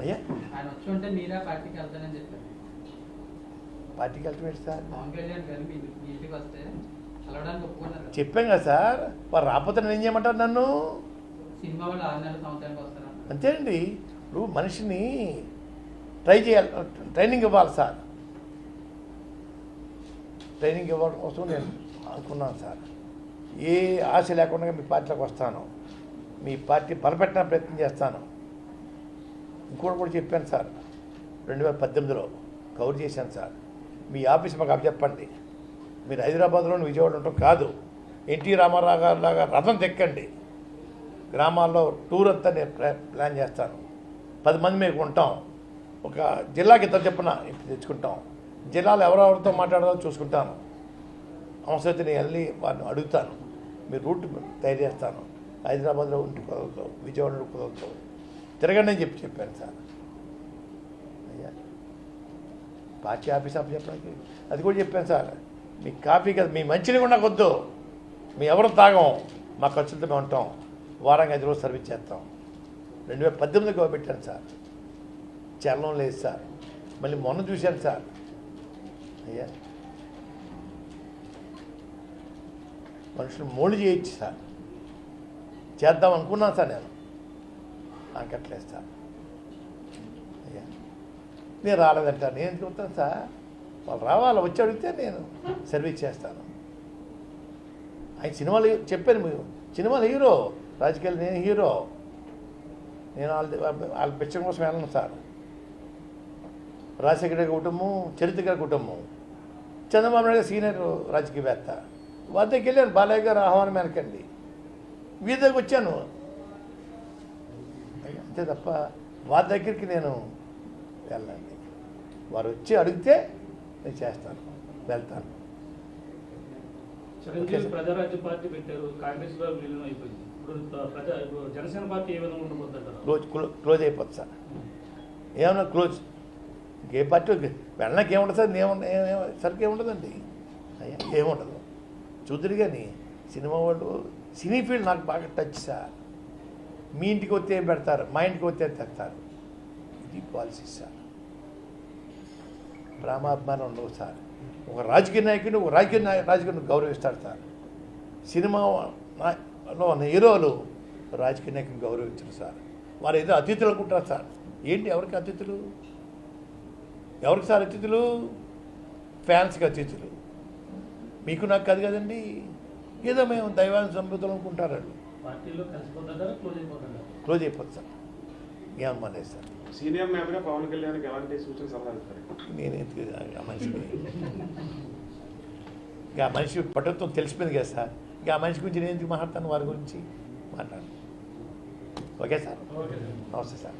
అయ్యా. పార్టీకి సార్. చెప్పాం కదా సార్. వారు రాకపోతే నేను ఏం చేయమంటారు నన్ను? వస్తారు అంతేనండి. ఇప్పుడు మనిషిని ట్రై చేయాలి. ట్రైనింగ్ ఇవ్వాలి సార్. ట్రైనింగ్ ఇవ్వడం కోసం నేను అనుకున్నాను సార్. ఏ ఆశ లేకుండా మీ పార్టీలోకి వస్తాను. మీ పార్టీ బలపెట్టిన ప్రయత్నం చేస్తాను. ఇంకోటి కూడా చెప్పాను సార్. రెండు వేల పద్దెనిమిదిలో కవర్ చేశాను సార్. మీ ఆఫీస్ మాకు అప్పచెప్పండి మీరు హైదరాబాద్లోని విజయవాడ ఉండటం కాదు. ఎన్టీ రామారావు గారు లాగా రథం తెక్కండి. గ్రామాల్లో టూర్ అంతా నేను ప్లాన్ చేస్తాను. పది మంది మీకు ఉంటాం. ఒక జిల్లాకి ఇద్దరు చెప్పున తెచ్చుకుంటాం. జిల్లాలో ఎవరెవరితో మాట్లాడాలో చూసుకుంటాను. అవసరమైతే నేను వెళ్ళి వారిని అడుగుతాను. మీరు రూట్ తయారు చేస్తాను. హైదరాబాద్లో ఉండి కుదరదు విజయవాడలో కుదరదు తిరగండి అని చెప్పి చెప్పాను సార్. అయ్యా పార్టీ ఆఫీస్ ఆఫీస్ చెప్పడానికి అది కూడా చెప్పాను సార్. మీ కాఫీ కదా మీ మంచిని కూడా నాకు వద్దు. మీ ఎవరు తాగం మా ఖర్చులతో మేము ఉంటాం. వారానికి ఐదు రోజులు సర్వీస్ చేస్తాం. రెండు వేల పద్దెనిమిదికి పెట్టాను సార్. చలనం లేదు సార్. మళ్ళీ మొన్న చూశాను సార్. అయ్యా మనుషులు మోళ్ళు చేయొచ్చు సార్. చేద్దాం అనుకున్నాను సార్ నేను. నాకు అట్లేదు సార్. అయ్యా. నేను రాలేదంట. నేను చూస్తాను సార్? వాళ్ళు రావాలి వచ్చి అడిగితే నేను సర్వీస్ చేస్తాను. ఆయన సినిమాలు చెప్పాను మీరు. సినిమాలు హీరో. రాజకీయాలు నేను హీరో. నేను వాళ్ళ వాళ్ళ పిచ్చం కోసం వెళ్ళను సార్. రాజశేఖర గారి కుటుంబం చరిత్ర గారి కుటుంబం. చంద్రబాబు నాయుడు సీనియర్ రాజకీయవేత్త. వారి దగ్గరికి వెళ్ళాను. బాలయ్య గారు ఆహ్వానం వెనకండి వీరి దగ్గరికి వచ్చాను అంతే తప్ప వారి దగ్గరికి నేను వెళ్ళండి వారు వచ్చి అడిగితే నేను చేస్తాను వెళ్తాను. ప్రజారాజ్య పార్టీ పెట్టారు కాంగ్రెస్లో విలీనం అయిపోయింది ఇప్పుడు ప్రజా ఇప్పుడు జనసేన పార్టీ ఏ విధంగా ఉండబోతుంటారు క్లోజ్ క్లో- క్లోజ్ అయిపోతుంది సార్. ఏమన్నా క్లోజ్? ఏ పార్టీ వెళ్ళడానికి ఏముండదు సార్ ఏముండ సరికి ఏముండదండి. అయ్యా ఏముండదు. చూద్దరు కానీ సినిమా వాళ్ళు సినీ ఫీల్డ్ నాకు బాగా టచ్ సార్ మీ ఇంటికి వస్తే ఏం పెడతారు? మా ఇంటికి వస్తే తెస్తారు? ఇది పాలసీ సార్ ప్రేమాభిమానం ఉండవు సార్ ఒక రాజకీయ నాయకుడిని ఒక రాజకీయ నాయ రాజకీయాన్ని గౌరవిస్తాడు సార్. సినిమాలో ఉన్న హీరోలు రాజకీయ నాయకుని గౌరవించరు సార్. వారు ఏదో అతిథులు అనుకుంటారు సార్. ఏంటి ఎవరికి అతిథులు? ఎవరికి సార్ అతిథులు? ఫ్యాన్స్కి అతిథులు. మీకు నాకు కాదు కదండి. ఏదో మేము దైవాన్ని సంబుద్ధులు అనుకుంటారు వాళ్ళు. క్లోజ్ అయిపోతుంది సార్. ఏమన్నా లేదు సార్. సీనియర్ నేతగా పవన్ కళ్యాణ్కి ఎలాంటి సూచన సలహా ఇస్తారు? ఆ ఇంకా ఆ మనిషి పట్టుత్వం తెలిసిపోయింది కదా సార్. ఇంకా ఆ మనిషి గురించి నేను ఎందుకు మాట్లాడతాను? వారి గురించి మాట్లాడు ఓకే సార్? Okay sir. నమస్తే సార్.